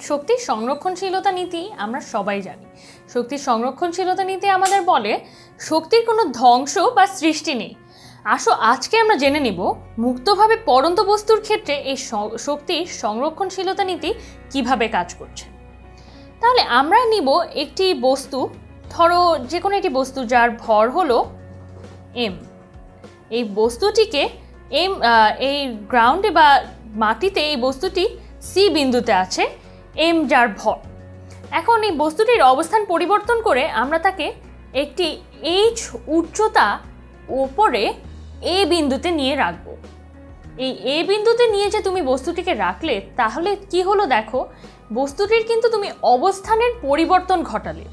শক্তির সংরক্ষণশীলতা নীতি আমরা সবাই জানি। শক্তির সংরক্ষণশীলতা নীতি আমাদের বলে, শক্তির কোনো ধ্বংস বা সৃষ্টি নেই। আসো, আজকে আমরা জেনে নিব, মুক্তভাবে পরন্ত বস্তুর ক্ষেত্রে এই শক্তির সংরক্ষণশীলতা নীতি কীভাবে কাজ করছে। তাহলে আমরা নিব একটি বস্তু, ধরো যে কোনো একটি বস্তু যার ভর হলো এম এই বস্তুটিকে এম এই গ্রাউন্ডে বা মাটিতে এই বস্তুটি সি বিন্দুতে আছে এম যার ভর। এখন এই বস্তুটির অবস্থান পরিবর্তন করে আমরা তাকে একটি এইচ উচ্চতা ওপরে এ বিন্দুতে নিয়ে রাখব। এই এ বিন্দুতে নিয়ে যে তুমি বস্তুটিকে রাখলে, তাহলে কি হলো দেখো, বস্তুটির কিন্তু তুমি অবস্থানের পরিবর্তন ঘটালে।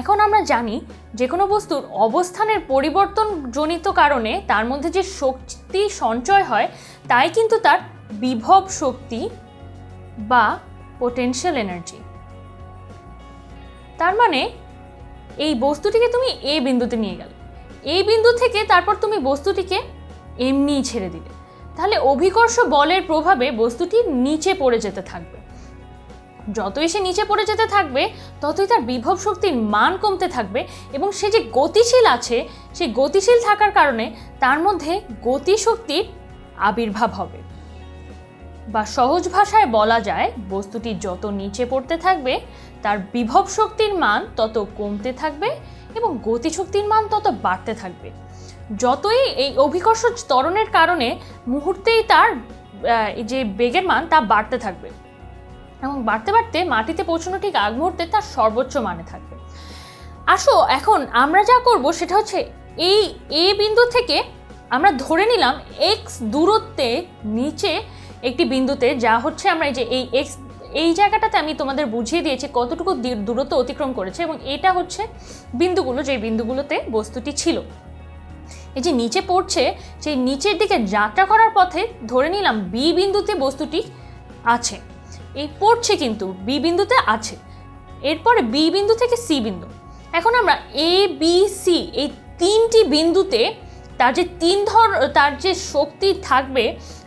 এখন আমরা জানি যে কোনো বস্তুর অবস্থানের পরিবর্তন জনিত কারণে তার মধ্যে যে শক্তি সঞ্চয় হয়, তাই কিন্তু তার বিভব শক্তি বা পোটেনশিয়াল এনার্জি তার মানে এই বস্তুটিকে তুমি এ বিন্দুতে নিয়ে গেলে। এই বিন্দু থেকে তারপর তুমি বস্তুটিকে এমনিই ছেড়ে দিলে। তাহলে অভিকর্ষ বলের প্রভাবে বস্তুটি নিচে পড়ে যেতে থাকবে। যতই সে নিচে পড়ে যেতে থাকবে, ততই তার বিভব শক্তির মান কমতে থাকবে এবং সে যে গতিশীল আছে সেই গতিশীল থাকার কারণে তার মধ্যে গতিশক্তির আবির্ভাব হবে। বা সহজ ভাষায় বলা যায়, বস্তুটি যত নিচে পড়তে থাকবে, তার বিভব শক্তির মান তত কমতে থাকবে এবং গতিশক্তির মান তত বাড়তে থাকবে। যতই এই অভিকর্ষ ত্বরণের কারণে মুহূর্তেই তার যে বেগের মান তা বাড়তে থাকবে এবং বাড়তে বাড়তে মাটিতে পৌঁছানো ঠিক আগ মুহূর্তে তার সর্বোচ্চ মানে থাকবে। আসো, এখন আমরা যা করব সেটা হচ্ছে এই এ বিন্দু থেকে আমরা ধরে নিলাম এক্স দূরত্বে নিচে একটি বিন্দুতে, যা হচ্ছে আমরা এই যে এই এক্স এই জায়গাটাতে আমি তোমাদের বুঝিয়ে দিয়েছি কতটুকু দূর- দূরত্ব অতিক্রম করেছে এবং এটা হচ্ছে বিন্দুগুলো যে বিন্দুগুলোতে বস্তুটি ছিল। এই যে নিচে পড়ছে, সেই নিচের দিকে যাত্রা করার পথে ধরে নিলাম বি বিন্দুতে বস্তুটি আছে। এই পড়ছে কিন্তু বি বিন্দুতে আছে। এরপরে বি বিন্দু থেকে সি বিন্দু। এখন আমরা এ বি সি এই তিনটি বিন্দুতে তার যে তিন ধর, তার যে শক্তি থাকবে,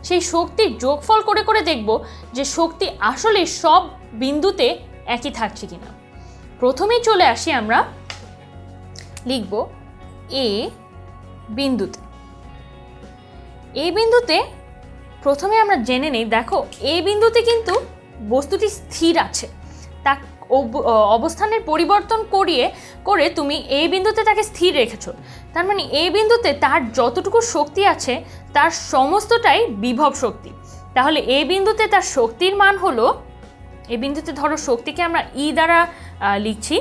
সেই শক্তির যোগফল করে করে দেখব যে শক্তি আসলে সব বিন্দুতে একই থাকছে কিনা। প্রথমেই চলে আসি আমরা, লিখব এ বিন্দুতে। এই বিন্দুতে প্রথমে আমরা জেনে নেই, দেখো এই বিন্দুতে কিন্তু বস্তুটি স্থির আছে। তা অবস্থানের পরিবর্তন করিয়ে, করে তুমি এই বিন্দুতে তাকে স্থির রেখেছো। তার মানে এই বিন্দুতে তার যতটুকু শক্তি আছে, তার সমস্তটাই বিভব শক্তি। তাহলে এই বিন্দুতে তার শক্তির মান হলো এই বিন্দুতে ধরো শক্তিকে আমরা ই দ্বারা লিখছি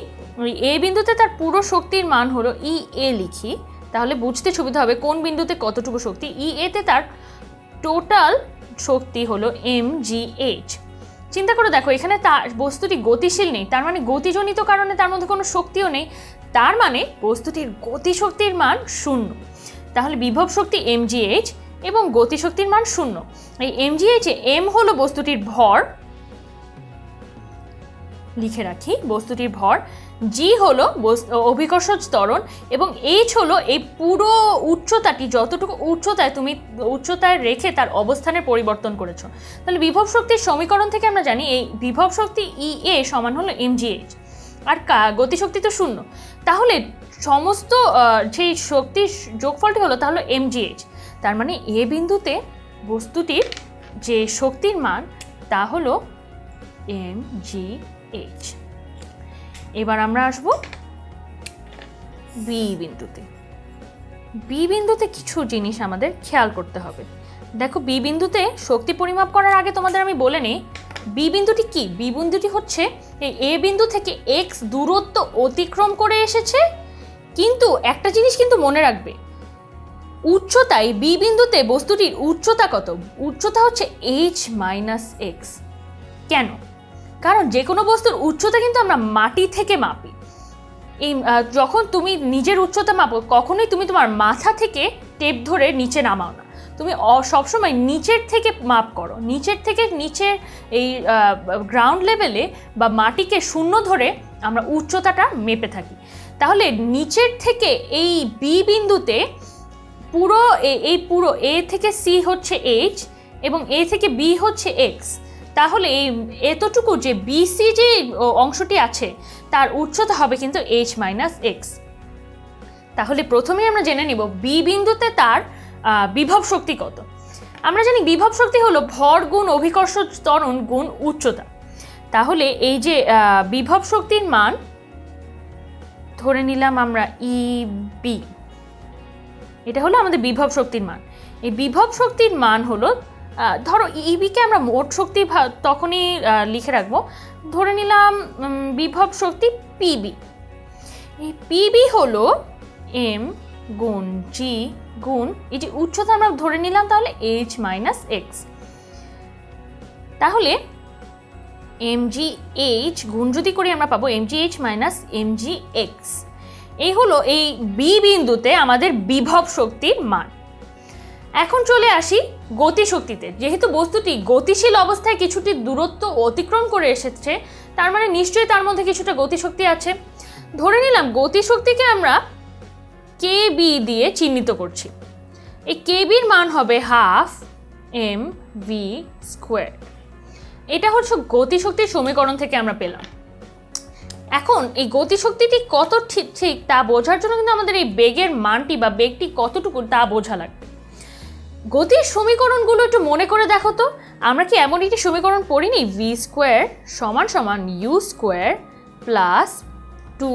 এ বিন্দুতে তার পুরো শক্তির মান হলো ই এ লিখি, তাহলে বুঝতে সুবিধা হবে কোন বিন্দুতে কতটুকু শক্তি। ই এতে তার টোটাল শক্তি হলো এম জি এইচ চিন্তা করে দেখো, এখানে তার বস্তুটি গতিশীল নেই। তার মানে গতিজনিত কারণে তার মধ্যে কোনো শক্তিও নেই। তার মানে বস্তুটির গতিশক্তির মান শূন্য। তাহলে বিভব শক্তি এম জি এইচ এবং গতিশক্তির মান শূন্য। এই এম জি এইচ এম হল বস্তুটির ভর। লিখে রাখি, বস্তুটির ভর জি হলো অভিকর্ষজ ত্বরণ এবং এইচ হলো এই পুরো উচ্চতাটি, যতটুকু উচ্চতায় তুমি উচ্চতায় রেখে তার অবস্থানের পরিবর্তন করেছ। তাহলে বিভব শক্তির সমীকরণ থেকে আমরা জানি এই বিভব শক্তি ই এ সমান হলো এম জি এইচ আর কা- গতিশক্তি তো শূন্য। তাহলে সমস্ত সেই শক্তির যোগফলটি হলো তাহলে এম জি এইচ তার মানে এ বিন্দুতে বস্তুটির যে শক্তির মান, তা হলো এম জি এইচ এবার আমরা আসব বি বিন্দুতে। বি বিন্দুতে কিছু জিনিস আমাদের খেয়াল করতে হবে। দেখো বি বিন্দুতে শক্তি পরিমাপ করার আগে তোমাদের আমি বলে নিই বি বিন্দুটি কি? বি বিন্দুটি হচ্ছে এই এ বিন্দু থেকে এক্স দূরত্ব অতিক্রম করে এসেছে, কিন্তু একটা জিনিস কিন্তু মনে রাখবে, উচ্চতায় বি বিন্দুতে বস্তুটির উচ্চতা কত? উচ্চতা হচ্ছে এইচ মাইনাস এক্স কেন? কারণ যে কোনো বস্তুর উচ্চতা কিন্তু আমরা মাটি থেকে মাপি। এই যখন তুমি নিজের উচ্চতা মাপো, কখনোই তুমি তোমার মাথা থেকে টেপ ধরে নিচে নামাও না। তুমি সবসময় নিচের থেকে মাপ করো। নিচের থেকে নিচের এই গ্রাউন্ড লেভেলে বা মাটিকে শূন্য ধরে আমরা উচ্চতাটা মেপে থাকি। তাহলে নিচের থেকে এই বি বিন্দুতে পুরো এই পুরো এ থেকে সি হচ্ছে এইচ এবং এ থেকে বি হচ্ছে এক্স তাহলে এই এতটুকু যে বিসি যে অংশটি আছে, তার উচ্চতা হবে কিন্তু এইচ মাইনাস এক্স তাহলে প্রথমেই আমরা জেনে নিব বি বিন্দুতে তার বিভব শক্তি কত। আমরা জানি বিভব শক্তি হলো ভর গুণ অভিকর্ষ ত্বরণ গুণ উচ্চতা। তাহলে এই যে বিভব শক্তির মান, ধরে নিলাম আমরা ই বি এটা হলো আমাদের বিভব শক্তির মান। এই বিভব শক্তির মান হলো ধরো ইবিকে আমরা মোট শক্তি তখনই লিখে রাখব। ধরে নিলাম বিভব শক্তি পিবি এই পিবি হলো এম গুণ জি গুণ, এই যে উচ্চতা আমরা ধরে নিলাম তাহলে এইচ মাইনাস এক্স তাহলে এম জি এইচ গুণ যদি করি আমরা পাবো M G H minus M G X এই হলো এই বি বিন্দুতে আমাদের বিভব শক্তির মান। এখন চলে আসি গতিশক্তিতে। যেহেতু বস্তুটি গতিশীল অবস্থায় কিছুটি দূরত্ব অতিক্রম করে এসেছে, তার মানে নিশ্চয়ই তার মধ্যে কিছুটা গতিশক্তি আছে। ধরে নিলাম গতিশক্তিকে আমরা কে বি দিয়ে চিহ্নিত করছি। এই কে বির মান হবে হাফ এম ভি স্কোয়ার এটা হচ্ছে গতিশক্তির সমীকরণ থেকে আমরা পেলাম। এখন এই গতিশক্তিটি কত ঠিক ঠিক তা বোঝার জন্য কিন্তু আমাদের এই বেগের মানটি বা বেগটি কতটুকু তা বোঝা লাগবে। গতির সমীকরণগুলো একটু মনে করে দেখো তো। আমরা কি এমন একটি সমীকরণ পড়িনি? ভি স্কোয়ার সমান সমান U square plus two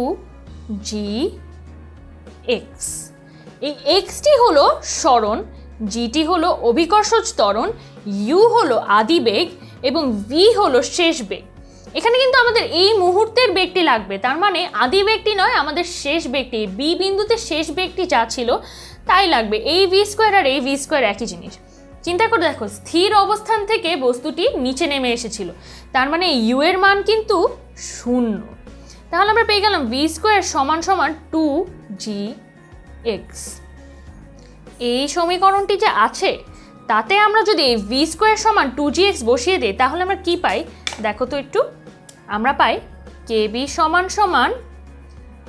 G X এই এক্সটি হলো স্মরণ জিটি হলো অভিকর্ষজ ত্বরণ ইউ হলো আদিবেগ এবং ভি হলো শেষ বেগ। এখানে কিন্তু আমাদের এই মুহূর্তের বেগটি লাগবে, তার মানে আদি বেগটি নয়, আমাদের শেষ বেগটি। বি বিন্দুতে শেষ বেগটি যা ছিল তাই লাগবে, এই ভি স্কোয়ার আর এই ভি স্কোয়ার একই জিনিস। চিন্তা করে দেখো, স্থির অবস্থান থেকে বস্তুটি নিচে নেমে এসেছিল। তার মানে ইউ এর মান কিন্তু শূন্য। তাহলে আমরা পেয়ে গেলাম ভি স্কোয়ার সমান সমান টু জি এক্স এই সমীকরণটি যে আছে, তাতে আমরা যদি এই ভি স্কোয়ার সমান টু জি এক্স বসিয়ে দিই, তাহলে আমরা কি পাই? দেখো তো একটু, আমরা পাই কে বি সমান সমান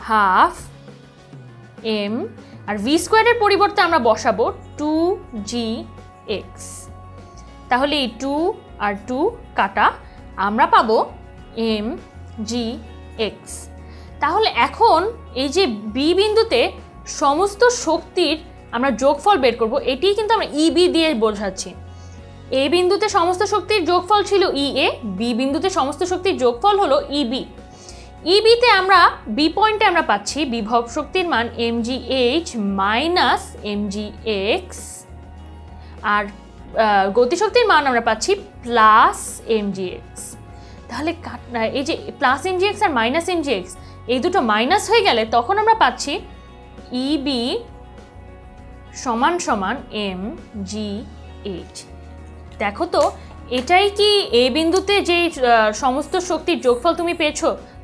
হাফ এম আর ভি স্কোয়ারের পরিবর্তে আমরা বসাবো টু জি এক্স তাহলে এই টু আর টু কাটা, আমরা পাবো এম জি এক্স তাহলে এখন এই যে বি বিন্দুতে সমস্ত শক্তির আমরা যোগফল বের করব এটি কিন্তু আমরা ইবি দিয়ে বোঝাচ্ছি। এ বিন্দুতে সমস্ত শক্তির যোগফল ছিল ই এ বি বিন্দুতে সমস্ত শক্তির যোগফল হলো ইবি ইবিতে আমরা বি পয়েন্টে আমরা পাচ্ছি বিভব শক্তির মান M G H minus M G X আর গতিশক্তির মান আমরা পাচ্ছি প্লাস এম জি এক্স তাহলে এই যে প্লাস এম জি এক্স আর মাইনাস এম জি এক্স এই দুটো মাইনাস হয়ে গেলে তখন আমরা পাচ্ছি ইবি সমান সমান এম জি এইচ দেখো তো, এটাই কি এ বিন্দুতে যে সমস্ত শক্তির যোগফল তুমি পেয়েছ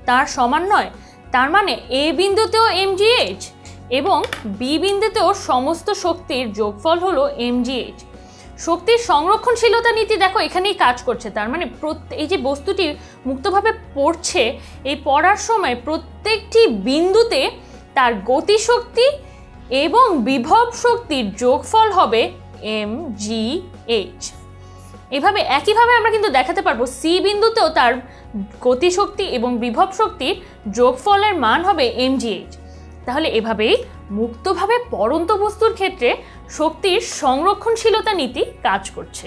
তার সমান নয়, তার মানে এ বিন্দুতেও এমজিএইচ এবং বি বিন্দুতেও সমস্ত শক্তির যোগফল হলো এমজিএইচ শক্তির সংরক্ষণশীলতা নীতি দেখো, এখানেই কাজ করছে, তার মানে এই যে বস্তুটি মুক্তভাবে পড়ছে, এই পড়ার সময় প্রত্যেকটি বিন্দুতে তার গতিশক্তি এবং বিভব শক্তির যোগফল হবে এম জি এইচ এভাবে, একইভাবে আমরা কিন্তু দেখাতে পারব সি বিন্দুতেও তার গতিশক্তি এবং বিভব শক্তির যোগফলের মান হবে এমজিএইচ তাহলে এভাবেই মুক্তভাবে পরন্ত বস্তুর ক্ষেত্রে শক্তির সংরক্ষণশীলতা নীতি কাজ করছে।